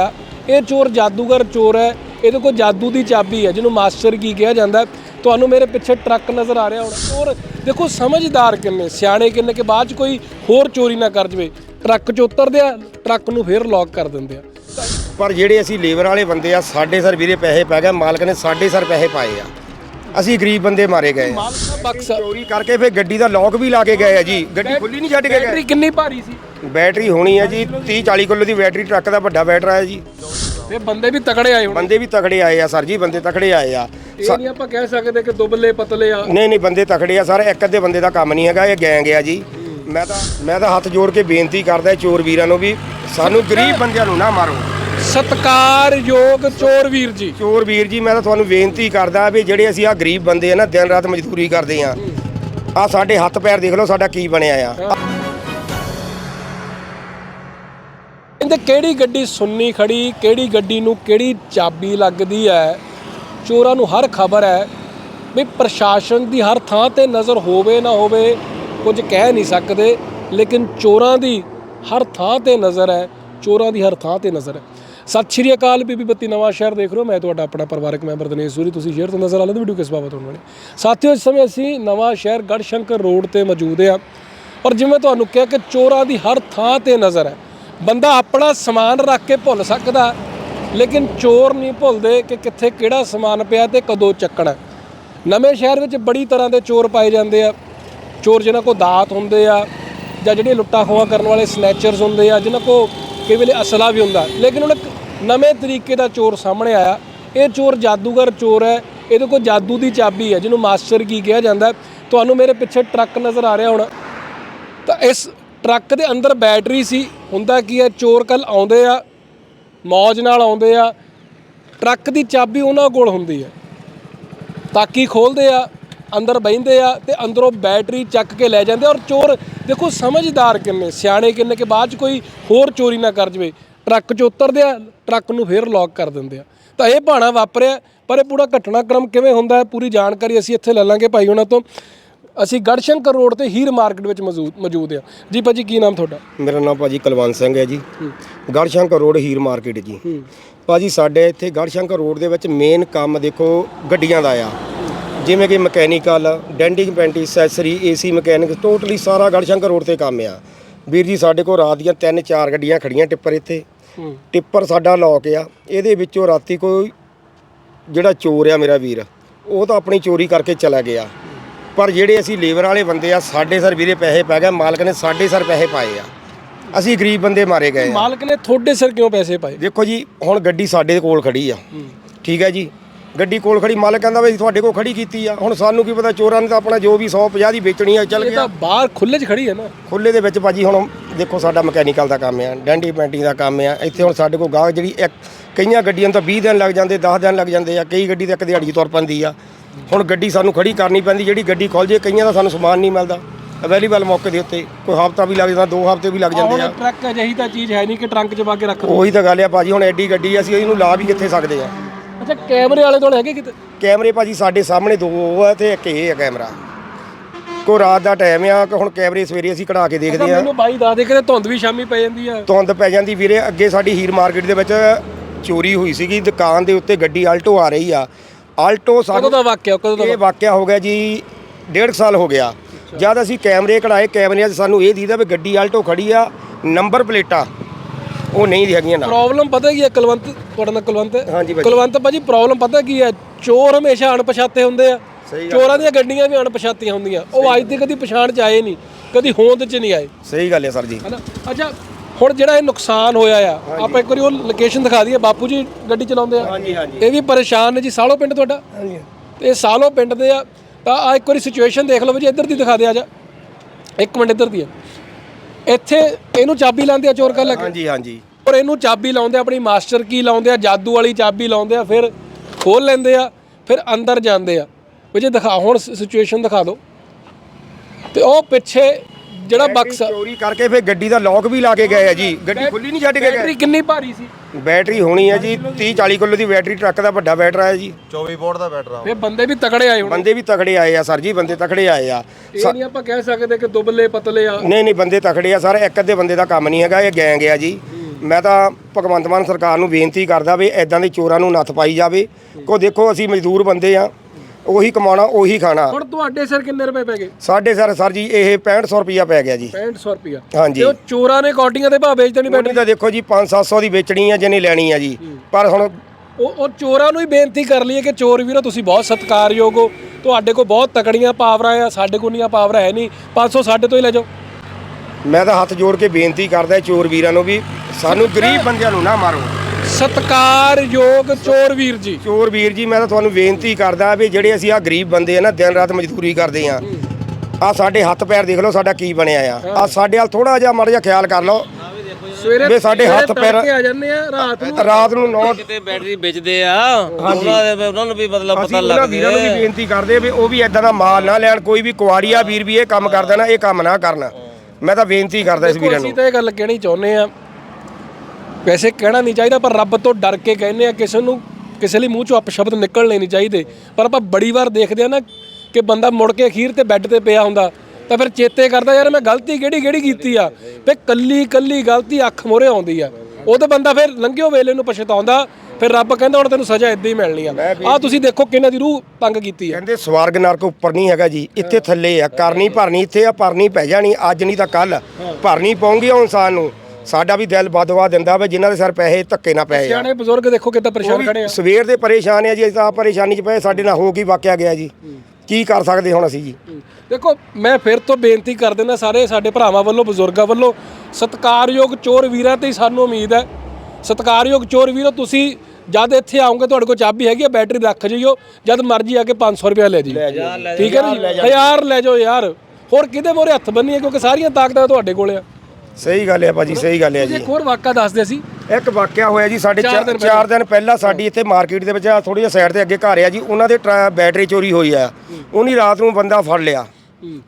ਆ। ਇਹ ਚੋਰ ਜਾਦੂਗਰ ਚੋਰ ਹੈ। ਇਹਦੇ ਕੋਲ ਜਾਦੂ ਦੀ ਚਾਬੀ ਹੈ ਜਿਹਨੂੰ ਮਾਸਟਰ ਕੀ ਕਿਹਾ ਜਾਂਦਾ। ਤੁਹਾਨੂੰ ਮੇਰੇ ਪਿੱਛੇ ਟਰੱਕ ਨਜ਼ਰ ਆ ਰਿਹਾ ਹੁਣ। ਚੋਰ ਦੇਖੋ ਸਮਝਦਾਰ ਕਿੰਨੇ ਸਿਆਣੇ ਕਿੰਨੇ ਕਿ ਬਾਅਦ ਚ ਕੋਈ ਹੋਰ ਚੋਰੀ ਨਾ ਕਰ ਜਵੇ। ਟਰੱਕ 'ਚ ਉਤਰਦੇ ਆ ਟਰੱਕ ਨੂੰ ਫੇਰ ਲੌਕ ਕਰ ਦਿੰਦੇ ਆ। ਪਰ ਜਿਹੜੇ ਅਸੀਂ ਲੇਬਰ ਵਾਲੇ ਬੰਦੇ ਆ ਸਾਡੇ ਸਰ ਵੀਰੇ ਪੈਸੇ ਪੈ ਗਏ ਮਾਲਕ ਨੇ ਸਾਡੇ ਸਰ ਪੈਸੇ ਪਾਏ ਆ। ਅਸੀਂ ਗਰੀਬ ਬੰਦੇ ਮਾਰੇ ਗਏ। ਮਾਲਕ ਦਾ ਬਕਸਾ ਚੋਰੀ ਕਰਕੇ ਫਿਰ ਗੱਡੀ ਦਾ ਲੋਕ ਵੀ ਲਾ ਕੇ ਗਏ ਆ ਜੀ। ਗੱਡੀ ਖੁੱਲੀ ਨਹੀਂ ਛੱਡ ਕੇ ਬੈਟਰੀ ਗਏ ਕਿੰਨੀ ਭਾਰੀ ਸੀ? ਬੈਟਰੀ ਹੋਣੀ ਹੈ ਜੀ 30 40 ਕਿਲੋ ਦੀ ਬੈਟਰੀ ਟਰੱਕ ਦਾ ਵੱਡਾ ਬੈਟਰਾ ਹੈ ਜੀ। ਤੇ ਬੰਦੇ ਵੀ ਤਕੜੇ ਆਏ ਹੁਣ? ਬੰਦੇ ਵੀ ਤਕੜੇ ਆਏ ਆ ਸਰ ਜੀ ਬੰਦੇ ਤਕੜੇ ਆਏ ਆ। ਇਹ ਨਹੀਂ ਆਪਾਂ ਕਹਿ ਸਕਦੇ ਕਿ ਦੁਬਲੇ ਪਤਲੇ ਆ। ਨਹੀਂ ਨਹੀਂ ਬੰਦੇ ਤਕੜੇ ਆ ਸਰ ਇੱਕ ਅੱਧੇ ਬੰਦੇ ਦਾ ਕੰਮ ਨਹੀਂ ਹੈਗਾ ਇਹ ਗੈਂਗ ਆ ਜੀ। ਮੈਂ ਤਾਂ ਮੈਂ ਤਾਂ ਹੱਥ ਜੋੜ ਕੇ ਬੇਨਤੀ ਕਰਦਾ ਚੋਰ ਵੀਰਾਂ ਨੂੰ ਵੀ ਸਾਨੂੰ ਗਰੀਬ ਬੰਦਿਆਂ ਨੂੰ ਨਾ ਮਾਰੋ। ਸਤਕਾਰਯੋਗ ਚੋਰ ਵੀਰ ਜੀ। ਚੋਰ ਵੀਰ ਜੀ ਮੈਂ ਤਾਂ ਤੁਹਾਨੂੰ ਬੇਨਤੀ ਕਰਦਾ ਵੀ ਜਿਹੜੇ ਅਸੀਂ ਆ ਗਰੀਬ ਬੰਦੇ ਆ ਨਾ ਦਿਨ ਰਾਤ ਮਜ਼ਦੂਰੀ ਕਰਦੇ ਆ ਆ ਸਾਡੇ ਹੱਥ ਪੈਰ ਦੇਖ ਲਓ ਸਾਡਾ ਕੀ ਬਣਿਆ ਆ। ਕਹਿੰਦੇ ਕਿਹੜੀ ਗੱਡੀ ਸੁੰਨੀ ਖੜੀ, ਕਿਹੜੀ ਗੱਡੀ ਨੂੰ ਕਿਹੜੀ ਚਾਬੀ ਲੱਗਦੀ ਹੈ? ਚੋਰਾਂ ਨੂੰ ਹਰ ਖਬਰ ਹੈ ਵੀ ਪ੍ਰਸ਼ਾਸਨ ਦੀ ਹਰ ਥਾਂ ਤੇ ਨਜ਼ਰ ਹੋਵੇ ਨਾ ਹੋਵੇ, ਕੁਝ ਕਹਿ ਨਹੀਂ ਸਕਦੇ, ਲੇਕਿਨ ਚੋਰਾਂ ਦੀ ਹਰ ਥਾਂ ਤੇ ਨਜ਼ਰ ਹੈ, ਚੋਰਾਂ ਦੀ ਹਰ ਥਾਂ ਤੇ ਨਜ਼ਰ ਹੈ। ਸਤਿ ਸ਼੍ਰੀ ਅਕਾਲ, ਬੀਬੀ ਬੱਤੀ, ਨਵਾਂ ਸ਼ਹਿਰ ਦੇਖ ਰਹੇ ਹੋ। ਮੈਂ ਤੁਹਾਡਾ ਆਪਣਾ ਪਰਿਵਾਰਕ ਮੈਂਬਰ ਦਿਨੇਸ਼ ਸੂਰੀ। ਤੁਸੀਂ ਸ਼ੇਅਰ ਤੋਂ ਨਜ਼ਰ ਆ ਲੈਂਦੇ ਵੀਡੀਓ ਕਿਸ ਬਾਬਤ ਹੋਣ ਵਾਲੀ ਸਾਥੀਓ, ਇਸ ਸਮੇਂ ਅਸੀਂ ਨਵਾਂ ਸ਼ਹਿਰ ਗੜਸ਼ੰਕਰ ਰੋਡ ਤੇ ਮੌਜੂਦ ਹਾਂ। ਔਰ ਜਿਵੇਂ ਤੁਹਾਨੂੰ ਕਿਹਾ ਕਿ ਚੋਰਾਂ ਦੀ ਹਰ ਥਾਂ ਤੇ ਨਜ਼ਰ ਹੈ ਬੰਦਾ ਆਪਣਾ ਸਮਾਨ ਰੱਖ ਕੇ ਭੁੱਲ ਸਕਦਾ, ਲੇਕਿਨ ਚੋਰ ਨਹੀਂ ਭੁੱਲਦੇ ਕਿ ਕਿੱਥੇ ਕਿਹੜਾ ਸਮਾਨ ਪਿਆ ਤੇ ਕਦੋਂ ਚੱਕਣਾ। ਨਵੇਂ ਸ਼ਹਿਰ ਵਿੱਚ ਬੜੀ ਤਰ੍ਹਾਂ ਦੇ ਚੋਰ ਪਾਏ ਜਾਂਦੇ ਆ। ਚੋਰ ਜਿਨ੍ਹਾਂ ਕੋਲ ਦਾਤ ਹੁੰਦੇ ਆ, ਜਾਂ ਜਿਹੜੇ ਲੁੱਟਾ ਖੋਹਾਂ ਕਰਨ ਵਾਲੇ ਸਨੈਚਰਸ ਹੁੰਦੇ ਆ, ਜਿਨ੍ਹਾਂ ਕੋਲ ਕਈ ਵੇਲੇ ਅਸਲਾ ਵੀ ਹੁੰਦਾ। ਲੇਕਿਨ ਹੁਣ ਇੱਕ ਨਵੇਂ ਤਰੀਕੇ ਦਾ ਚੋਰ ਸਾਹਮਣੇ ਆਇਆ। ਇਹ ਚੋਰ ਜਾਦੂਗਰ ਚੋਰ ਹੈ। ਇਹਦੇ ਕੋਲ ਜਾਦੂ ਦੀ ਚਾਬੀ ਹੈ, ਜਿਹਨੂੰ ਮਾਸਟਰ ਕੀ ਕਿਹਾ ਜਾਂਦਾ ਤੁਹਾਨੂੰ ਮੇਰੇ ਪਿੱਛੇ ਟਰੱਕ ਨਜ਼ਰ ਆ ਰਿਹਾ ਹੋਣਾ। ਤਾਂ ਇਸ ਟਰੱਕ ਦੇ ਅੰਦਰ ਬੈਟਰੀ ਸੀ, ਹੁੰਦਾ ਕੀ ਹੈ, ਚੋਰ ਕੱਲ ਆਉਂਦੇ ਆ, ਮੌਜ ਨਾਲ ਆਉਂਦੇ ਆ, ਟਰੱਕ ਦੀ ਚਾਬੀ ਉਹਨਾਂ ਕੋਲ ਹੁੰਦੀ ਹੈ। ਤਾਕੀ ਖੋਲਦੇ ਆ, ਅੰਦਰ ਬਹਿੰਦੇ ਆ ਤੇ ਅੰਦਰੋਂ ਬੈਟਰੀ ਚੱਕ ਕੇ ਲੈ ਜਾਂਦੇ ਔਰ ਚੋਰ ਦੇਖੋ ਸਮਝਦਾਰ ਕਿੰਨੇ, ਸਿਆਣੇ ਕਿੰਨੇ ਕਿ ਬਾਅਦ ਚ ਕੋਈ ਹੋਰ ਚੋਰੀ ਨਾ ਕਰ ਜਵੇ। ਟਰੱਕ 'ਚ ਉਤਰਦੇ ਆ, ਟਰੱਕ ਨੂੰ ਫੇਰ ਲੌਕ ਕਰ ਦਿੰਦੇ ਆ। ਤਾਂ ਇਹ ਬਾਣਾ ਵਾਪਰਿਆ, ਪਰ ਇਹ ਪੂਰਾ ਘਟਨਾਕ੍ਰਮ ਕਿਵੇਂ ਹੁੰਦਾ ਹੈ, ਪੂਰੀ ਜਾਣਕਾਰੀ ਅਸੀਂ ਇੱਥੇ ਲੈ ਲਾਂਗੇ ਭਾਈ ਉਹਨਾਂ ਤੋਂ। ਅਸੀਂ ਗੜਸ਼ੰਕਰ ਰੋਡ ਤੇ ਹੀਰ ਮਾਰਕੀਟ ਵਿੱਚ ਮੌਜੂਦ ਮੌਜੂਦ ਆ ਜੀ ਭਾਜੀ ਕੀ ਨਾਮ ਤੁਹਾਡਾ? ਮੇਰਾ ਨਾਮ ਭਾਜੀ ਕੁਲਵੰਤ ਸਿੰਘ ਹੈ ਜੀ। ਗੜਸ਼ੰਕਰ ਰੋਡ ਹੀਰ ਮਾਰਕੀਟ ਜੀ। ਭਾਜੀ ਸਾਡੇ ਇੱਥੇ ਗੜਸ਼ੰਕਰ ਰੋਡ ਦੇ ਵਿੱਚ ਮੇਨ ਕੰਮ ਦੇਖੋ ਗੱਡੀਆਂ ਦਾ ਆ। ਜਿਵੇਂ ਕਿ mechanical denting painting accessory AC mechanic totally ਸਾਰਾ ਗੜਸ਼ੰਕਰ ਰੋਡ ਤੇ ਕੰਮ ਆ। ਵੀਰ ਜੀ ਸਾਡੇ ਕੋਲ ਰਾਤ ਦੀਆਂ ਤਿੰਨ ਚਾਰ ਗੱਡੀਆਂ ਖੜੀਆਂ ਟਿੱਪਰ ਇੱਥੇ। ਹੂੰ। ਟਿੱਪਰ ਸਾਡਾ ਲੋਕ ਆ। ਇਹਦੇ ਵਿੱਚੋਂ ਰਾਤੀ ਕੋਈ ਜਿਹੜਾ ਚੋਰ ਆ ਮੇਰਾ ਵੀਰ ਉਹ ਤਾਂ ਆਪਣੀ ਚੋਰੀ ਕਰਕੇ ਚਲਾ ਗਿਆ। ਪਰ ਜਿਹੜੇ ਅਸੀਂ ਲੇਬਰ ਵਾਲੇ ਬੰਦੇ ਆ ਸਾਡੇ ਸਰ ਵੀਰੇ ਪੈਸੇ ਪੈ ਗਏ ਮਾਲਕ ਨੇ ਸਾਡੇ ਸਰ ਪੈਸੇ ਪਾਏ ਆ। ਅਸੀਂ ਗਰੀਬ ਬੰਦੇ ਮਾਰੇ ਗਏ ਆ। ਮਾਲਕ ਨੇ ਤੁਹਾਡੇ ਸਿਰ ਕਿਉਂ ਪੈਸੇ ਪਾਏ? ਦੇਖੋ ਜੀ ਹੁਣ ਗੱਡੀ ਸਾਡੇ ਕੋਲ ਖੜੀ ਆ। ਠੀਕ ਹੈ ਜੀ? ਗੱਡੀ ਕੋਲ ਖੜੀ ਮਾਲਕ ਕਹਿੰਦਾ ਵੀ ਤੁਹਾਡੇ ਕੋਲ ਖੜੀ ਕੀਤੀ ਆ। ਹੁਣ ਸਾਨੂੰ ਕੀ ਪਤਾ ਚੋਰਾਂ ਨੇ ਤਾਂ ਆਪਣਾ ਜੋ ਵੀ 150 ਦੀ ਵੇਚਣੀ ਆ ਚੱਲ ਇਹ ਗਿਆ। ਤਾਂ ਬਾਹਰ ਖੁੱਲੇ 'ਚ ਖੜੀ ਹੈ ਨਾ। ਖੁੱਲੇ ਦੇ ਵਿੱਚ ਭਾਜੀ ਹੁਣ ਦੇਖੋ ਸਾਡਾ ਮਕੈਨੀਕਲ ਦਾ ਕੰਮ ਆ ਡੈਂਟੀ ਪੈਂਟਿੰਗ ਦਾ ਕੰਮ ਆ। ਇੱਥੇ ਹੁਣ ਸਾਡੇ ਕੋਲ ਗਾਹਕ ਜਿਹੜੀ ਇੱਕ ਕਈਆਂ ਗੱਡੀਆਂ ਨੂੰ ਤਾਂ 20 ਦਿਨ ਲੱਗ ਜਾਂਦੇ 10 ਦਿਨ ਲੱਗ ਜਾਂਦੇ ਆ। ਕਈ ਗੱਡੀ ਤਾਂ ਇੱਕ ਦਿਹਾੜੀ ਤੁਰ ਪੈਂਦੀ ਆ। ਹੁਣ ਗੱਡੀ ਸਾਨੂੰ ਖੜੀ ਕਰਨੀ ਪੈਂਦੀ ਜਿਹੜੀ ਗੱਡੀ ਖੁੱਲ ਜੇ ਕਈਆਂ ਦਾ ਸਾਨੂੰ ਸਮਾਨ ਨਹੀਂ ਮਿਲਦਾ। ਅਵੇਲੇਬਲ ਮੌਕੇ ਦੇ ਉੱਤੇ ਕੋਈ ਹਫ਼ਤਾ ਵੀ ਲੱਗ ਜਾਂਦਾ ਦੋ ਹਫ਼ਤੇ ਵੀ ਲੱਗ ਜਾਂਦੇ ਆ। ਟਰੱਕ ਅਜਿਹੀ ਤਾਂ ਚੀਜ਼ ਹੈ ਨਹੀਂ ਕਿ ਟਰੰਕ 'ਚ ਪਾ ਕੇ ਰੱਖ ਉਹੀ ਤਾਂ ਗੱਲ ਆ ਭਾਜੀ ਹੁਣ ਐਡੀ ਗੱਡੀ ਆ, ਅਸੀਂ ਇਹਨੂੰ ਲਾ ਵੀ ਕਿੱਥੇ ਸਕਦੇ ਆ? ਅੱਛਾ ਕੈਮਰੇ ਵਾਲੇ ਤੋਂ ਹੈਗੇ ਕਿਤੇ? ਕੈਮਰੇ ਭਾਜੀ ਸਾਡੇ ਸਾਹਮਣੇ ਦੋ ਆ ਤੇ ਇੱਕ ਇਹ ਆ ਕੈਮਰਾ। ਕੋ ਰਾਤ ਦਾ ਟਾਈਮ ਆ ਕਿ ਹੁਣ ਕੈਮਰੇ ਸਵੇਰੇ ਅਸੀਂ ਕਢਾ ਕੇ ਦੇਖਦੇ ਆ। ਮੈਨੂੰ ਬਾਈ ਦੱਸ ਦੇ ਕਿ ਧੁੰਦ ਵੀ ਸ਼ਾਮੀ ਪੈ ਜਾਂਦੀ ਆ। ਧੁੰਦ ਪੈ ਜਾਂਦੀ ਵੀਰੇ ਅੱਗੇ ਸਾਡੀ ਹੀਰ ਮਾਰਕੀਟ ਦੇ ਵਿੱਚ ਚੋਰੀ ਹੋਈ ਸੀਗੀ ਦੁਕਾਨ ਦੇ ਉੱਤੇ ਗੱਡੀ ਆਲਟੋ ਆ ਰਹੀ ਆ। ਆਲਟੋ ਕਦੋਂ ਦਾ ਵਾਕਿਆ ਕਦੋਂ ਦਾ ਇਹ ਵਾਕਿਆ? ਹੋ ਗਿਆ ਜੀ ਡੇਢ ਸਾਲ ਹੋ ਗਿਆ। ਜਦ ਅਸੀਂ ਕੈਮਰੇ ਕਢਾਏ ਕੈਮਰਿਆਂ 'ਚ ਸਾਨੂੰ ਇਹ ਦੀਦਾ ਵੀ ਗੱਡੀ ਆਲਟੋ ਖੜੀ ਆ ਨੰਬਰ ਪਲੇਟਾਂ ਉਹ ਨਹੀਂ ਹੈਗੀਆਂ ਨਾ। ਪ੍ਰੋਬਲਮ ਪਤਾ ਕੀ ਹੈ ਕੁਲਵੰਤ ਤੁਹਾਡਾ ਨਾਮ ਕੁਲਵੰਤ? ਹਾਂਜੀ ਭਾਜੀ। ਕੁਲਵੰਤ ਭਾਜੀ ਪ੍ਰੋਬਲਮ ਪਤਾ ਕੀ ਹੈ ਚੋਰ ਹਮੇਸ਼ਾ ਅਣਪਛਾਤੇ ਹੁੰਦੇ ਆ। ਚੋਰਾਂ ਦੀਆਂ ਗੱਡੀਆਂ ਵੀ ਅਣਪਛਾਤੀਆਂ ਹੁੰਦੀਆਂ। ਉਹ ਅੱਜ ਤੱਕ ਕਦੀ ਪਛਾਣ ਚ ਆਏ ਨਹੀਂ ਕਦੀ ਹੋਂਦ ਚ ਨਹੀਂ ਆਏ। ਸਹੀ ਗੱਲ ਹੈ ਸਰ ਜੀ। ਹਨਾ? ਅੱਛਾ ਹੁਣ ਜਿਹੜਾ ਇਹ ਨੁਕਸਾਨ ਹੋਇਆ ਆ ਆਪਾਂ ਇੱਕ ਵਾਰੀ ਉਹ ਲੋਕੇਸ਼ਨ ਦਿਖਾ ਦਈਏ ਬਾਪੂ ਜੀ ਗੱਡੀ ਚਲਾਉਂਦੇ ਆ। ਹਾਂਜੀ ਹਾਂਜੀ। ਇਹ ਵੀ ਪਰੇਸ਼ਾਨ ਨੇ ਜੀ ਸਾਲੋ ਪਿੰਡ ਤੁਹਾਡਾ? ਹਾਂਜੀ। ਇਹ ਸਾਲੋ ਪਿੰਡ ਦੇ ਆ ਤਾਂ ਆ ਇੱਕ ਵਾਰੀ ਸਿਚੁਏਸ਼ਨ ਦੇਖ ਲਓ ਜੀ ਇੱਧਰ ਦੀ ਦਿਖਾ ਦੇ ਆ ਜਾ। ਇੱਕ ਮਿੰਟ ਇੱਧਰ ਦੀ ਆ। ਇੱਥੇ ਇਹਨੂੰ ਚਾਬੀ ਲਾਉਂਦੇ ਆ ਚੋਰ ਕੱਲ ਲੱਗੇ ਹਾਂਜੀ ਹਾਂਜੀ। ਔਰ ਇਹਨੂੰ ਚਾਬੀ ਲਾਉਂਦੇ ਆ ਆਪਣੀ ਮਾਸਟਰ ਕੀ ਲਾਉਂਦੇ ਆ ਜਾਦੂ ਵਾਲੀ ਚਾਬੀ ਲਾਉਂਦੇ ਆ ਫਿਰ ਖੋਲ ਲੈਂਦੇ ਆ ਫਿਰ ਅੰਦਰ ਜਾਂਦੇ ਆ। ਵੀ ਜੇ ਦਿਖਾ ਹੁਣ ਸਿਚੁਏਸ਼ਨ ਦਿਖਾ ਦਿਓ। ਤੇ ਉਹ ਪਿੱਛੇ ਜਿਹੜਾ ਬਕਸਾ ਚੋਰੀ ਕਰਕੇ ਫਿਰ ਗੱਡੀ ਦਾ ਲੋਕ ਵੀ ਲਾ ਕੇ ਗਏ ਆ ਜੀ। ਗੱਡੀ ਖੁੱਲੀ ਨਹੀਂ ਛੱਡ ਕੇ ਗਏ? ਬੈਟਰੀ ਕਿੰਨੀ ਭਾਰੀ ਸੀ? ਬੈਟਰੀ ਹੋਣੀ ਹੈ ਜੀ 30 40 ਕਿਲੋ ਦੀ ਬੈਟਰੀ ਟਰੱਕ ਦਾ ਵੱਡਾ ਬੈਟਰਾ ਹੈ ਜੀ। 24 ਵੋਲਟ ਦਾ ਬੈਟਰਾ ਫਿਰ ਬੰਦੇ ਵੀ ਤਕੜੇ ਆਏ ਹੁਣ। ਬੰਦੇ ਵੀ ਤਕੜੇ ਆਏ ਆ ਸਰ ਜੀ ਬੰਦੇ ਤਕੜੇ ਆਏ ਆ। ਇਹ ਨਹੀਂ ਆਪਾਂ ਕਹਿ ਸਕਦੇ ਕਿ ਦੁਬਲੇ ਪਤਲੇ ਆ। ਨਹੀਂ ਨਹੀਂ ਬੰਦੇ ਤਕੜੇ ਆ ਸਰ ਇੱਕ ਅੱਧੇ ਬੰਦੇ ਦਾ ਕੰਮ ਨਹੀਂ ਹੈਗਾ ਇਹ ਗੈਂਗ ਆ ਜੀ। ਮੈਂ ਤਾਂ ਭਗਵੰਤ ਮਾਨ ਸਰਕਾਰ ਨੂੰ ਬੇਨਤੀ ਕਰਦਾ ਵੀ ਐਦਾਂ ਦੇ ਚੋਰਾਂ ਨੂੰ ਨੱਥ ਪਾਈ ਜਾਵੇ। ਕੋ ਦੇਖੋ ਅਸੀਂ ਮਜ਼ਦੂਰ ਬੰਦੇ ਆ। ਉਹੀ ਕਮਾਉਣਾ ਉਹੀ ਖਾਣਾ। ਹੁਣ ਤੁਹਾਡੇ ਸਿਰ ਕਿੰਨੇ ਰੁਪਏ ਪੈ ਗਏ? ਸਾਡੇ ਸਰ ਸਰ ਜੀ ਇਹ 6500 ਰੁਪਿਆ ਪੈ ਗਿਆ ਜੀ। 6500 ਰੁਪਿਆ ਹਾਂਜੀ। ਤੇ ਉਹ ਚੋਰਾਂ ਨੇ ਕੌਡੀਆਂ ਦੇ ਭਾਅ ਵੇਚ ਦੇਣੀ ਬੈਟਰੀ ਤਾਂ ਦੇਖੋ ਜੀ 5-700 ਦੀ ਵੇਚਣੀ ਆ ਜਿਹਨੇ ਲੈਣੀ ਆ ਜੀ। ਪਰ ਹੁਣ ਉਹ ਉਹ ਚੋਰਾਂ ਨੂੰ ਹੀ ਬੇਨਤੀ ਕਰ ਲਈਏ ਕਿ ਚੋਰ ਵੀਰੋ ਤੁਸੀਂ ਬਹੁਤ ਸਤਿਕਾਰਯੋਗ ਹੋ। ਤੁਹਾਡੇ ਕੋਲ ਬਹੁਤ ਤਕੜੀਆਂ ਪਾਵਰਾਂ ਆ ਸਾਡੇ ਕੋਲ ਨਹੀਂ ਪਾਵਰਾਂ ਹੈ ਨਹੀਂ। 500 ਸਾਡੇ ਤੋਂ ਹੀ ਲੈ ਜਾਓ। ਮੈਂ ਤਾਂ ਹੱਥ ਜੋੜ ਕੇ ਬੇਨਤੀ ਕਰਦਾ ਚੋਰ ਵੀਰਾਂ ਨੂੰ ਵੀ ਸਾਨੂੰ ਗਰੀਬ ਬੰਦਿਆਂ ਨੂੰ ਨਾ ਮਾਰੋ। ਸਤਿਕਾਰਯੋਗ ਚੋਰ ਵੀਰ ਜੀ। ਚੋਰ ਵੀਰ ਜੀ ਮੈਂ ਤਾਂ ਤੁਹਾਨੂੰ ਬੇਨਤੀ ਕਰਦਾ ਵੀ ਜਿਹੜੇ ਅਸੀਂ ਆ ਗਰੀਬ ਬੰਦੇ ਆ ਨਾ ਦਿਨ ਰਾਤ ਮਜ਼ਦੂਰੀ ਕਰਦੇ ਆ ਆ ਸਾਡੇ ਹੱਥ ਪੈਰ ਦੇਖ ਲਓ ਸਾਡਾ ਕੀ ਬਣਿਆ ਆ। ਆ ਸਾਡੇ ਹਾਲ ਥੋੜਾ ਜਿਹਾ ਮਾੜਾ ਜਿਹਾ ਖਿਆਲ ਕਰ ਲਓ ਸਵੇਰੇ ਵੀ ਸਾਡੇ ਹੱਥ ਪੈਰ- ਆ ਜਾਂਦੇ ਆ ਰਾਤ ਨੂੰ। ਰਾਤ ਨੂੰ 9 ਕਿਤੇ ਬੈਟਰੀ ਵੇਚਦੇ ਆ ਉਹਨਾਂ ਦੇ ਉਹਨਾਂ ਨੂੰ ਵੀ ਮਤਲਬ ਅਸੀਂ ਪਤਾ ਉਹਨਾਂ ਲੱਗ ਵੀਰਾਂ ਨੂੰ ਵੀ ਬੇਨਤੀ ਕਰਦੇ ਵੀ ਉਹ ਵੀ ਐਦਾਂ ਦਾ ਮਾਲ ਨਾ ਲੈਣ ਕੋਈ ਵੀ ਕੁਆਰੀਆ ਵੀਰ ਵੀ ਇਹ ਕੰਮ ਕਰਦਾ ਨਾ ਇਹ ਕੰਮ ਨਾ ਕਰਨ। ਮੈਂ ਤਾਂ ਬੇਨਤੀ ਕਰਦਾ ਇਸ ਵੀਰਾਂ ਅਸੀਂ ਨੂੰ। ਤਾਂ ਇਹ ਗੱਲ ਕਹਿਣੀ ਚਾਹੁੰਦੇ ਆ ਵੈਸੇ ਕਹਿਣਾ ਨਹੀਂ ਚਾਹੀਦਾ ਪਰ ਰੱਬ ਤੋਂ ਡਰ ਕੇ ਕਹਿੰਦੇ ਆ ਕਿਸੇ ਨੂੰ ਕਿਸੇ ਲਈ ਮੂੰਹ ਚੋਂ ਅਪਸ਼ਬਦ ਨਿਕਲਣੇ ਨਹੀਂ ਚਾਹੀਦੇ। ਪਰ ਆਪਾਂ ਬੜੀ ਵਾਰ ਦੇਖਦੇ ਆ ਨਾ ਕਿ ਬੰਦਾ ਮੁੜ ਕੇ ਅਖੀਰ ਤੇ ਬੈੱਡ ਤੇ ਪਿਆ ਹੁੰਦਾ ਤਾਂ ਫਿਰ ਚੇਤੇ ਕਰਦਾ ਯਾਰ ਮੈਂ ਗਲਤੀ ਕਿਹੜੀ ਕਿਹੜੀ ਕੀਤੀ ਆ? ਤੇ ਕੱਲੀ ਕੱਲੀ ਗਲਤੀ ਅੱਖ ਮੋਰੇ ਆਉਂਦੀ ਆ। ਉਹ ਤਾਂ ਬੰਦਾ ਫਿਰ ਲੰਘਿਓ ਵੇਲੇ ਨੂੰ ਪਛਤਾਉਂਦਾ ਫਿਰ ਰੱਬ ਕਹਿੰਦਾ ਹੁਣ ਤੈਨੂੰ ਸਜ਼ਾ ਇਦਾਂ ਹੀ ਮਿਲਣੀ ਆ। ਆ ਤੁਸੀਂ ਦੇਖੋ ਕਿੰਨਾ ਦੀ ਰੂਹ ਤੰਗ ਕੀਤੀ ਆ। ਕਹਿੰਦੇ ਸਵਰਗ ਨਰਕ ਉੱਪਰ ਨਹੀਂ ਹੈਗਾ ਜੀ ਇੱਥੇ ਥੱਲੇ ਆ। ਕਰਨੀ ਭਰਨੀ ਇੱਥੇ ਆ ਭਰਨੀ ਪੈ ਜਾਣੀ ਅੱਜ ਨਹੀਂ ਤਾਂ ਕੱਲ ਭਰਨੀ ਪਊਗੀ ਉਹ ਇਨਸਾਨ ਨੂੰ। ਸਾਡਾ ਵੀ ਦਿਲ ਬਦਵਾ ਦਿੰਦਾ ਵਾ ਜਿਨ੍ਹਾਂ ਦੇ ਸਰ ਪੈਸੇ ਧੱਕੇ ਨਾ ਪਏ ਆ ਸਿਆਣੇ ਬਜ਼ੁਰਗ ਦੇਖੋ ਕਿੱਦਾਂ ਪਰੇਸ਼ਾਨ ਖੜੇ ਆ। ਸਵੇਰ ਦੇ ਪਰੇਸ਼ਾਨ ਆ ਜੀ ਅਸੀਂ ਤਾਂ ਪਰੇਸ਼ਾਨੀ ਚ ਪਏ ਸਾਡੇ ਨਾਲ ਹੋ ਕੀ ਵਾਕਿਆ ਗਿਆ ਜੀ? ਕੀ ਕਰ ਸਕਦੇ ਹੁਣ ਅਸੀਂ ਜੀ? ਦੇਖੋ ਮੈਂ ਫਿਰ ਤੋਂ ਬੇਨਤੀ ਕਰ ਦਿੰਦਾ ਸਾਰੇ ਸਾਡੇ ਭਰਾਵਾਂ ਵੱਲੋਂ ਬਜ਼ੁਰਗਾਂ ਵੱਲੋਂ ਸਤਿਕਾਰਯੋਗ ਚੋਰ ਵੀਰਾਂ ਤੇ ਹੀ ਸਾਨੂੰ ਉਮੀਦ ਹੈ। ਸਤਿਕਾਰਯੋਗ ਚੋਰ ਵੀਰੋ ਤੁਸੀਂ ਜਦ ਇੱਥੇ ਆਉਂਗੇ ਤੁਹਾਡੇ ਕੋਲ ਚਾਬੀ ਹੈਗੀ ਆ ਬੈਟਰੀ ਰੱਖ ਜਾਈਓ ਜਦ ਮਰਜ਼ੀ ਆ ਕੇ 500 ਰੁਪਏ ਲੈ ਜਿਓ। ਠੀਕ ਹੈ ਨਾ ਹਜ਼ਾਰ ਲੈ ਜਾਓ ਯਾਰ। ਹੋਰ ਕਿਹਦੇ ਮੋਰੇ ਹੱਥ ਬੰਨੀਏ ਕਿਉਂਕਿ ਸਾਰੀਆਂ ਤਾਕਤਾਂ ਤੁਹਾਡੇ ਕੋਲ ਆ। ਸਹੀ ਗੱਲ ਹੈ ਭਾਜੀ ਸਹੀ ਗੱਲ ਹੈ ਜੀ। ਇੱਕ ਹੋਰ ਵਾਕਾ ਦੱਸਦੇ ਸੀ। ਇੱਕ ਵਾਕਿਆ ਹੋਇਆ ਜੀ ਸਾਡੇ ਚਾਰ ਦਿਨ 4 ਦਿਨ ਪਹਿਲਾਂ ਸਾਡੀ ਇੱਥੇ ਮਾਰਕੀਟ ਦੇ ਵਿੱਚ ਥੋੜੀ ਜਿਹੀ ਸਾਈਡ ਤੇ ਅੱਗੇ ਘਰ ਆ ਜੀ ਉਹਨਾਂ ਦੇ ਟਰਾ- ਬੈਟਰੀ ਚੋਰੀ ਹੋਈ ਆ। ਉਹਨੀ ਰਾਤ ਨੂੰ ਬੰਦਾ ਫੜ ਲਿਆ।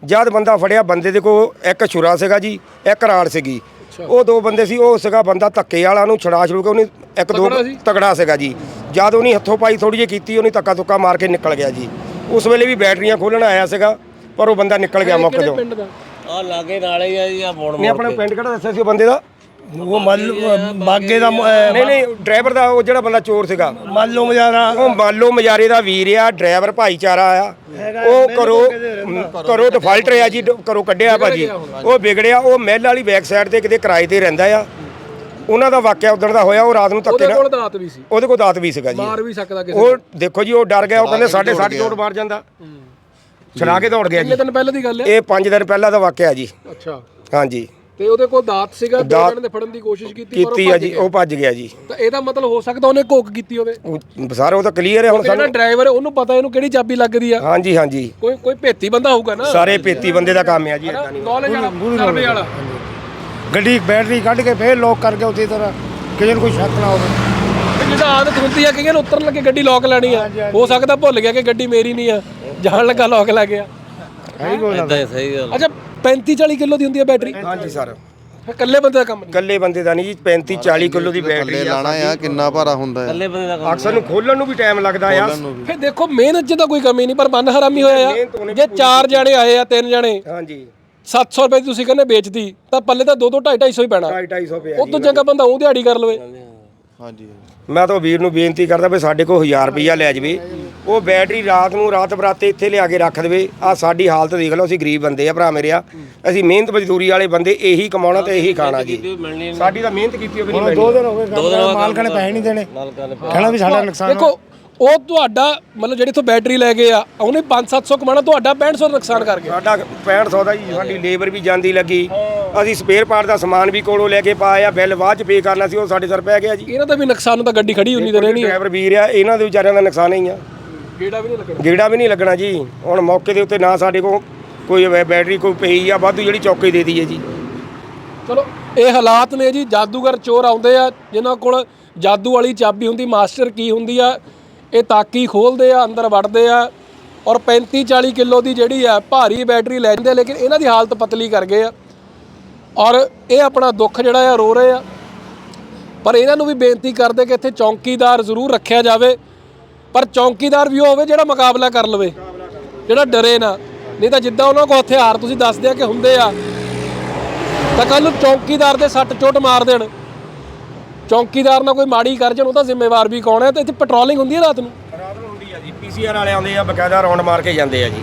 ਜਦ ਬੰਦਾ ਫੜਿਆ ਬੰਦੇ ਦੇ ਕੋਲ ਇੱਕ ਛੁਰਾ ਸੀਗਾ ਜੀ ਇੱਕ ਰਾੜ ਸੀਗੀ। ਉਹ ਦੋ ਬੰਦੇ ਸੀ ਉਹ ਸੀਗਾ ਬੰਦਾ ਧੱਕੇ ਵਾਲਾ ਉਹਨੂੰ ਛੜਾ ਛੜੂ ਕੇ ਉਹਨੇ ਇੱਕ ਦੋ? ਤਗੜਾ ਸੀਗਾ ਜੀ। ਜਦ ਉਹਨੇ ਹੱਥੋਂ ਪਾਈ ਥੋੜੀ ਜਿਹੀ ਕੀਤੀ ਉਹਨੇ ਧੱਕਾ ਤੁੱਕਾ ਮਾਰ ਕੇ ਨਿਕਲ ਗਿਆ ਜੀ। ਉਸ ਵੇਲੇ ਵੀ ਬੈਟਰੀਆਂ ਖੋਲਣ ਆਇਆ ਸੀਗਾ ਪਰ ਉਹ ਬੰਦਾ ਨਿਕਲ ਗਿਆ ਮੌਕੇ ਤੋਂ ਆ ਲਾਗੇ ਨਾਲੇ ਹੀ ਆ ਜੀ ਆ ਮੋੜ ਨਹੀਂ ਆਪਣਾ ਪਿੰਡ ਕਿਹੜਾ ਦੱਸਿਆ ਸੀ ਉਹ ਬੰਦੇ ਦਾ? ਉਹ ਮੱਲ ਬਾਗੇ ਦਾ ਨਹੀਂ ਨਹੀਂ ਡਰਾਈਵਰ ਦਾ ਉਹ ਜਿਹੜਾ ਬੰਦਾ ਚੋਰ ਸੀਗਾ। ਮੱਲੋ ਮਜਾਰਾ। ਉਹ ਮਾਲੋ ਮਜਾਰੇ ਦਾ ਵੀਰ ਆ ਡਰਾਈਵਰ ਭਾਈਚਾਰਾ ਆ। ਉਹ ਕਰੋ ਕਰੋ ਡਿਫਾਲਟਰ ਆ ਜੀ ਕਰੋ ਕੱਢਿਆ ਭਾਜੀ। ਉਹ ਵਿਗੜਿਆ ਉਹ ਮਹਿਲ ਵਾਲੀ ਬੈਕ ਸਾਈਡ ਤੇ ਕਿਤੇ ਕਿਰਾਏ ਤੇ ਰਹਿੰਦਾ ਆ। ਉਹਨਾਂ ਦਾ ਵਾਕਿਆ ਉਦੋਂ ਦਾ ਹੋਇਆ ਉਹ ਰਾਤ ਨੂੰ ਧੱਕੇ ਉਹਦੇ ਨਾਲ ਕੋਲ ਦਾਤ ਵੀ ਸੀ। ਉਹਦੇ ਕੋਲ ਦਾਤ ਵੀ ਸੀਗਾ ਜੀ। ਮਾਰ ਵੀ ਸਕਦਾ ਕਿਸੇ ਉਹ ਦੇਖੋ ਜੀ ਉਹ ਡਰ ਗਿਆ ਉਹ ਕਹਿੰਦੇ ਸਾਡੇ ਚੋਟ ਮਾਰ ਜਾਂਦਾ। ਛੜਾ ਕੇ ਦੌੜ ਗਿਆ ਜੀ। ਕਿੰਨੇ ਦਿਨ ਪਹਿਲਾਂ ਦੀ ਗੱਲ ਹੈ? ਇਹ 5 ਦਿਨ ਪਹਿਲਾਂ ਦਾ ਵਾਕਿਆ ਜੀ। ਅੱਛਾ। ਹਾਂਜੀ। ਤੇ ਉਹਦੇ ਕੋਲ ਦਾਤ ਸੀਗਾ ਦੋ ਦਾਤ- ਜਣੇ ਨੇ ਫੜਨ ਦੀ ਕੋਸ਼ਿਸ਼ ਕੀਤੀ ਪਰ ਉਹ ਕੀਤੀ ਆ ਭੱਜ ਜੀ ਗਿਆ। ਉਹ ਭੱਜ ਗਿਆ ਜੀ। ਤਾਂ ਇਹਦਾ ਮਤਲਬ ਹੋ ਸਕਦਾ ਉਹਨੇ ਕੋਕ ਕੀਤੀ ਹੋਵੇ। ਉਹ ਸਾਰਾ ਉਹ ਤਾਂ ਕਲੀਅਰ ਹੈ ਹੁਣ ਜਿਹੜਾ ਸਾਨੂੰ ਡਰਾਈਵਰ ਹੈ ਉਹਨੂੰ ਪਤਾ ਇਹਨੂੰ ਕਿਹੜੀ ਚਾਬੀ ਲੱਗਦੀ ਆ। ਹਾਂਜੀ ਹਾਂਜੀ। ਕੋਈ ਕੋਈ ਭੇਤੀ ਬੰਦਾ ਹੋਊਗਾ ਨਾ? ਸਾਰੇ ਪੇਤੀ ਬੰਦੇ ਦਾ ਕੰਮ ਆ ਜੀ। ਏਦਾਂ ਨਹੀਂ ਨੌਲੇਜ ਵਾਲਾ ਸਰਵੇ ਵਾਲਾ। ਗੱਡੀ ਬੈਟਰੀ ਕੱਢ ਕੇ ਫੇਰ ਲੋਕ ਕਰਕੇ ਉਸੇ ਤਰ੍ਹਾਂ ਕਿਸੇ ਨੂੰ ਕੋਈ ਸ਼ੱਕ ਨਾ ਹੋਵੇ। ਤੇ ਜਿਹਦਾ ਆਦਤ ਹੁੰਦੀ ਆ ਕਈਆਂ ਨੂੰ ਉਤਰਨ ਲੱਗੇ ਗੱਡੀ ਲੋਕ ਲੈਣੀ ਆ। ਹੋ ਸਕਦਾ ਭੁੱਲ ਗਿਆ ਕਿ ਗੱਡੀ ਮੇਰੀ ਨਹੀਂ ਆ। ਜਾਣ ਲੱਗਾ ਲੋਕ ਲੈ ਗਿਆ। ਇਦਾਂ ਹੀ ਸਹੀ ਗੱਲ ਅੱਛਾ 35 40 ਕਿਲੋ ਦੀ ਹੁੰਦੀ ਆ ਬੈਟਰੀ ਹਾਂਜੀ ਸਰ। ਫਿਰ ਇਕੱਲੇ ਬੰਦੇ ਦਾ ਕੰਮ ਨਹੀਂ। ਇਕੱਲੇ ਬੰਦੇ ਦਾ ਨਹੀਂ ਜੀ 35 40 ਕਿਲੋ ਦੀ ਬੈਟਰੀ ਲਾਣਾ ਆ ਕਿੰਨਾ ਭਾਰਾ ਹੁੰਦਾ ਹੈ ਇਕੱਲੇ ਬੰਦੇ ਦਾ ਕੰਮ ਅਕਸਰ ਨੂੰ ਖੋਲਣ ਨੂੰ ਵੀ ਟਾਈਮ ਲੱਗਦਾ ਆ। ਫਿਰ ਦੇਖੋ ਮਿਹਨਤ 'ਚ ਤਾਂ ਕੋਈ ਕਮੀ ਨਹੀਂ ਪਰ ਮਨ ਹਰਾਮੀ ਹੋਇਆ ਮਿਹਨਤ ਆ ਉਹਨੇ ਜੇ ਚਾਰ ਜਣੇ ਆਏ ਆ ਤਿੰਨ ਜਣੇ ਹਾਂਜੀ। 700 ਰੁਪਏ ਦੀ ਤੁਸੀਂ ਕਹਿੰਦੇ ਵੇਚਦੀ ਤਾਂ ਪੱਲੇ ਤਾਂ 2 2 2.5 250 ਹੀ ਪੈਣਾ। 250 ਰੁਪਏ ਉਹ ਤੋਂ ਚੰਗਾ ਬੰਦਾ ਉਹ ਦਿਹਾੜੀ ਕਰ ਲਵੇ। ਹਾਂਜੀ ਮੈਂ ਤਾਂ ਵੀਰ ਨੂੰ ਬੇਨਤੀ ਕਰਦਾ ਵੀ ਸਾਡੇ ਕੋਲ 1000 ਰੁਪਈਆ ਲੈ ਜਾਵੇ। ਉਹ ਬੈਟਰੀ ਰਾਤ ਨੂੰ ਰਾਤ ਬਰਾਤੇ ਇੱਥੇ ਲਿਆ ਕੇ ਰੱਖ ਦੇਵੇ। ਆ ਸਾਡੀ ਹਾਲਤ ਦੇਖ ਲਓ ਅਸੀਂ ਗਰੀਬ ਬੰਦੇ ਆ ਭਰਾ ਮੇਰੇ ਆ। ਅਸੀਂ ਮਿਹਨਤ ਮਜ਼ਦੂਰੀ ਵਾਲੇ ਬੰਦੇ ਇਹੀ ਕਮਾਉਣਾ ਤੇ ਇਹੀ ਖਾਣਾ ਜੀ। ਮਿਲਣੀ ਸਾਡੀ ਤਾਂ ਮਿਹਨਤ ਕੀਤੀ ਹੋਵੇ ਨਹੀਂ ਹੁਣ ਦੋ ਦਿਨ ਹੋ ਗਏ ਦੋ ਦਿਨ ਬਾਅਦ ਮਾਲਕਾਂ ਨੇ ਪੈਸੇ ਨਹੀਂ ਦੇਣੇ। ਕਹਿਣਾ ਵੀ ਸਾਡਾ ਨੁਕਸਾਨ ਦੇਖੋ ਉਹ ਤੁਹਾਡਾ ਮਤਲਬ ਜਿਹੜੀ ਤੋਂ ਬੈਟਰੀ ਲੈ ਗਏ ਆ ਉਹਨੇ 5-700 ਕਮਾਣਾ ਤੁਹਾਡਾ 6500 ਦਾ ਨੁਕਸਾਨ ਕਰ ਗਿਆ ਸਾਡਾ 6500 ਦਾ ਜੀ ਸਾਡੀ ਲੇਬਰ ਵੀ ਜਾਂਦੀ ਲੱਗੀ। ਅਸੀਂ ਸਪੇਅਰ ਪਾਰਟ ਦਾ ਸਮਾਨ ਵੀ ਕੋਲੋਂ ਲੈ ਕੇ ਪਾਇਆ ਬਿੱਲ ਬਾਅਦ ਚ ਪੇ ਕਰਨਾ ਸੀ ਉਹ ਸਾਡੇ ਸਰ ਪੈ ਗਿਆ ਜੀ। ਇਹਨਾਂ ਦਾ ਵੀ ਨੁਕਸਾਨ ਤਾਂ ਗੱਡੀ ਖੜੀ ਉਨੀ ਦੇ ਰਹਿਣੀ ਡਰਾਈਵਰ ਵੀਰ ਆ ਇਹਨਾਂ ਦੇ ਵਿਚਾਰਿਆਂ ਦਾ ਨੁਕਸਾਨ ਹੀ ਆ। ਗੇੜਾ ਵੀ ਨਹੀਂ ਲੱਗਣਾ। ਗੇੜਾ ਵੀ ਨਹੀਂ ਲੱਗਣਾ ਜੀ। ਹੁਣ ਮੌਕੇ ਦੇ ਉੱਤੇ ਨਾ ਸਾਡੇ ਕੋਲ ਕੋਈ ਬੈਟਰੀ ਕੋਈ ਪਈ ਆ ਵਾਧੂ ਜਿਹੜੀ ਚੌਕੇ ਦੇ ਦਈਏ ਜੀ। ਚਲੋ ਇਹ ਹਾਲਾਤ ਨੇ ਜੀ ਜਾਦੂਗਰ ਚੋਰ ਆਉਂਦੇ ਆ ਜਿਨ੍ਹਾਂ ਕੋਲ ਜਾਦੂ ਵਾਲੀ ਚਾਬੀ ਹੁੰਦੀ ਮਾਸਟਰ ਕੀ ਹੁੰਦੀ ਆ ਇਹ ਤਾਕੀ ਖੋਲਦੇ ਆ ਅੰਦਰ ਵੜਦੇ ਆ ਔਰ 35 40 ਕਿਲੋ ਦੀ ਜਿਹੜੀ ਆ ਭਾਰੀ ਬੈਟਰੀ ਲੈ ਜਾਂਦੇ ਆ, ਲੇਕਿਨ ਇਹਨਾਂ ਦੀ ਹਾਲਤ ਪਤਲੀ ਕਰ ਗਏ ਆ। ਔਰ ਇਹ ਆਪਣਾ ਦੁੱਖ ਜਿਹੜਾ ਆ ਰੋ ਰਹੇ ਆ। ਪਰ ਇਹਨਾਂ ਨੂੰ ਵੀ ਬੇਨਤੀ ਕਰਦੇ ਕਿ ਇੱਥੇ ਚੌਂਕੀਦਾਰ ਜ਼ਰੂਰ ਰੱਖਿਆ ਜਾਵੇ। ਪਰ ਚੌਕੀਦਾਰ ਵੀ ਉਹ ਹੋਵੇ ਜਿਹੜਾ ਮੁਕਾਬਲਾ ਕਰ ਲਵੇ ਜਿਹੜਾ ਡਰੇ ਨਾ। ਨਹੀਂ ਤਾਂ ਜਿੱਦਾਂ ਉਹਨਾਂ ਕੋਲ ਹਥਿਆਰ ਤੁਸੀਂ ਦੱਸਦੇ ਆ ਕਿ ਹੁੰਦੇ ਆ। ਤਾਂ ਕੱਲ ਨੂੰ ਚੌਕੀਦਾਰ ਦੇ ਸੱਟ ਚੋਟ ਮਾਰ ਦੇਣ। ਚੌਕੀਦਾਰ ਨਾਲ ਕੋਈ ਮਾੜੀ ਕਰ ਜਾਣ ਉਹਦਾ ਜ਼ਿੰਮੇਵਾਰ ਵੀ ਕੌਣ ਹੈ ਤੇ ਇੱਥੇ ਪੈਟਰੋਲਿੰਗ ਹੁੰਦੀ ਹੈ ਰਾਤ ਨੂੰ? ਰਾਤ ਨੂੰ ਹੁੰਦੀ ਆ ਜੀ। ਪੀਸੀਆਰ ਵਾਲੇ ਆਉਂਦੇ ਆ ਬਕਾਇਦਾ ਰੌਂਡ ਮਾਰ ਕੇ ਜਾਂਦੇ ਆ ਜੀ।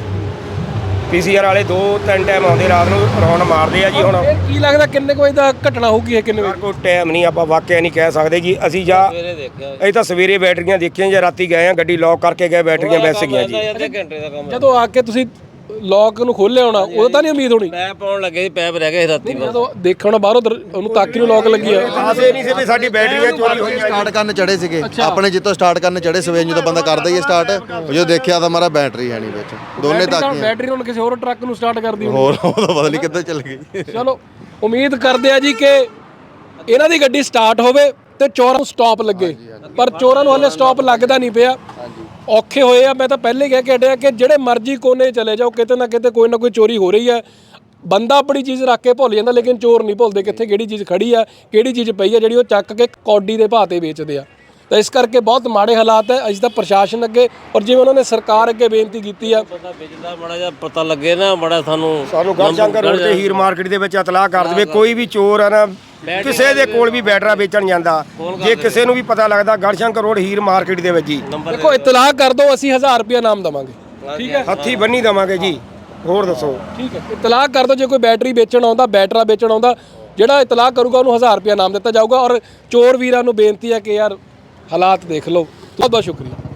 ਪੀਸੀਆਰ ਵਾਲੇ ਦੋ ਤਿੰਨ ਟਾਈਮ ਆਉਂਦੇ ਰਾਤ ਨੂੰ ਰੌਂਡ ਮਾਰਦੇ ਆ ਜੀ ਹੁਣ। ਫਿਰ ਕੀ ਲੱਗਦਾ ਕਿੰਨੇ ਕੁ ਵਜੇ ਦਾ ਘਟਨਾ ਹੋਊਗੀ ਇਹ ਕਿੰਨੇ ਵਜੇ? ਕੋਈ ਟਾਈਮ ਨਹੀਂ ਆਪਾਂ ਵਾਕਿਆ ਨਹੀਂ ਕਹਿ ਸਕਦੇ ਜੀ। ਅਸੀਂ ਜਾਂ ਅਸੀਂ ਤਾਂ ਸਵੇਰੇ ਬੈਟਰੀਆਂ ਦੇਖੀਆਂ ਜਾਂ ਰਾਤੀ ਗਏ ਆ ਗੱਡੀ ਲੌਕ ਕਰਕੇ ਗਏ ਬੈਟਰੀਆਂ ਵੈਸੇ ਗਈਆਂ ਜੀ। ਜਦੋਂ ਆ ਕੇ ਤੁਸੀਂ ਲੋਕ ਨੂੰ ਖੋਲਿਆ ਹੋਣਾ ਉਦੋਂ ਤਾਂ ਨਹੀਂ ਉਮੀਦ ਹੋਣੀ? ਪੈਪ ਪਾਉਣ ਲੱਗੇ ਸੀ ਪੈਪ ਰਹਿ ਗਏ ਸੀ ਰਾਤੀ ਬਸ। ਜਦੋਂ ਦੇਖਣਾ ਬਾਹਰੋਂ ਦਰ- ਉਹਨੂੰ ਤਾਕੀ ਨੂੰ ਲੋਕ ਲੱਗੀ ਆ। ਆਸੇ ਨਹੀਂ ਸੀ ਵੀ ਸਾਡੀ ਬੈਟਰੀਆਂ ਚੋਰੀ ਹੋਈਆਂ ਸਟਾਰਟ ਕਰਨ ਚੜੇ ਸੀਗੇ। ਆਪਣੇ ਜਿੱਤੋਂ ਸਟਾਰਟ ਕਰਨ ਚੜੇ ਸਵੇਰ ਜਦੋਂ ਬੰਦਾ ਕਰਦਾ ਹੀ ਹੈ ਸਟਾਰਟ ਜਦੋਂ ਦੇਖਿਆ ਤਾਂ ਮਾਰਾ ਬੈਟਰੀ ਹੈ ਨਹੀਂ ਵਿੱਚ। ਦੋਨੇ ਤਾਂ ਤਾਕੀਆਂ। ਬੈਟਰੀ ਨੂੰ ਕਿਸੇ ਹੋਰ ਟਰੱਕ ਨੂੰ ਸਟਾਰਟ ਕਰਦੀ ਹੋਣੀ। ਹੋਰ ਉਹ ਤਾਂ ਪਤਾ ਨਹੀਂ ਕਿੱਧਰ ਚੱਲ ਗਈ। ਚਲੋ ਉਮੀਦ ਕਰਦੇ ਆ ਜੀ ਕਿ ਇਹਨਾਂ ਦੀ ਗੱਡੀ ਸਟਾਰਟ ਹੋਵੇ ਤੇ ਚੋਰਾਂ ਨੂੰ ਸਟਾਪ ਲੱਗੇ। ਪਰ ਚੋਰਾਂ ਨੂੰ ਹਲੇ ਸਟਾਪ ਲੱਗਦਾ ਨਹੀਂ ਪਿਆ। ਔਖੇ ਹੋਏ ਆ। ਮੈਂ ਤਾਂ ਪਹਿਲੇ ਕਹਿ ਕੇ ਹਟਿਆ ਕਿ ਜਿਹੜੇ ਮਰਜ਼ੀ ਕੋਨੇ ਚਲੇ ਜਾਓ, ਕਿਤੇ ਨਾ ਕਿਤੇ ਕੋਈ ਨਾ ਕੋਈ ਚੋਰੀ ਹੋ ਰਹੀ ਹੈ। ਬੰਦਾ ਆਪਣੀ ਚੀਜ਼ ਰੱਖ ਕੇ ਭੁੱਲ ਜਾਂਦਾ, ਲੇਕਿਨ ਚੋਰ ਨਹੀਂ ਭੁੱਲਦੇ ਕਿੱਥੇ ਕਿਹੜੀ ਚੀਜ਼ ਖੜੀ ਆ, ਕਿਹੜੀ ਚੀਜ਼ ਪਈ ਆ, ਜਿਹੜੀ ਉਹ ਚੱਕ ਕੇ ਕੌਡੀ ਦੇ ਭਾਅ ਤੇ ਵੇਚਦੇ ਆ। ਤਾਂ ਇਸ ਕਰਕੇ ਬਹੁਤ ਮਾੜੇ ਹਾਲਾਤ ਹੈ ਅਸੀਂ ਤਾਂ ਪ੍ਰਸ਼ਾਸਨ ਅੱਗੇ ਔਰ ਜਿਵੇਂ ਉਹਨਾਂ ਨੇ ਸਰਕਾਰ ਅੱਗੇ ਬੇਨਤੀ ਕੀਤੀ ਆ। ਪਤਾ ਵੇਚਦਾ ਮਾੜਾ ਜਿਹਾ ਪਤਾ ਲੱਗੇ ਨਾ ਬੜਾ ਸਾਨੂੰ ਸਾਨੂੰ ਗੜਸ਼ੰਕਰ ਰੋਡ ਤੇ ਹੀਰ ਮਾਰਕੀਟ ਦੇ ਵਿੱਚ ਇਤਲਾਹ ਕਰ ਦੇਵੇ ਕੋਈ ਵੀ ਚੋਰ ਆ ਨਾ ਕਿਸੇ ਦੇ ਕੋਲ ਵੀ ਬੈਟਰਾ ਵੇਚਣ ਜਾਂਦਾ। ਜੇ ਕਿਸੇ ਨੂੰ ਵੀ ਪਤਾ ਲੱਗਦਾ ਗੜਸ਼ੰਕਰ ਰੋਡ ਹੀਰ ਮਾਰਕੀਟ ਦੇ ਵਿੱਚ ਜੀ। ਦੇਖੋ ਇਤਲਾਹ ਕਰ ਦਿਓ ਅਸੀਂ 1000 ਰੁਪਏ ਨਾਮ ਦਵਾਂਗੇ। ਠੀਕ ਹੈ। ਹੱਥੀ ਬੰਨੀ ਦਵਾਂਗੇ ਜੀ। ਹੋਰ ਦੱਸੋ। ਠੀਕ ਹੈ। ਇਤਲਾਹ ਕਰ ਦਿਓ ਜੇ ਕੋਈ ਬੈਟਰੀ ਵੇਚਣ ਆਉਂਦਾ ਬੈਟਰਾ ਵੇਚਣ ਆਉਂਦਾ ਜਿਹੜਾ ਇਤਲਾਹ ਕਰੂਗਾ ਉਹਨੂੰ 1000 ਰੁਪਏ ਨਾਮ ਦਿੱਤਾ ਜਾਊਗਾ। ਔਰ ਚੋਰ ਵੀਰਾਂ ਨੂੰ ਬੇਨਤੀ ਹੈ ਕਿ ਯਾਰ ਹਾਲਾਤ ਦੇਖ ਲਓ। ਬਹੁਤ ਬਹੁਤ ਸ਼ੁਕਰੀਆ।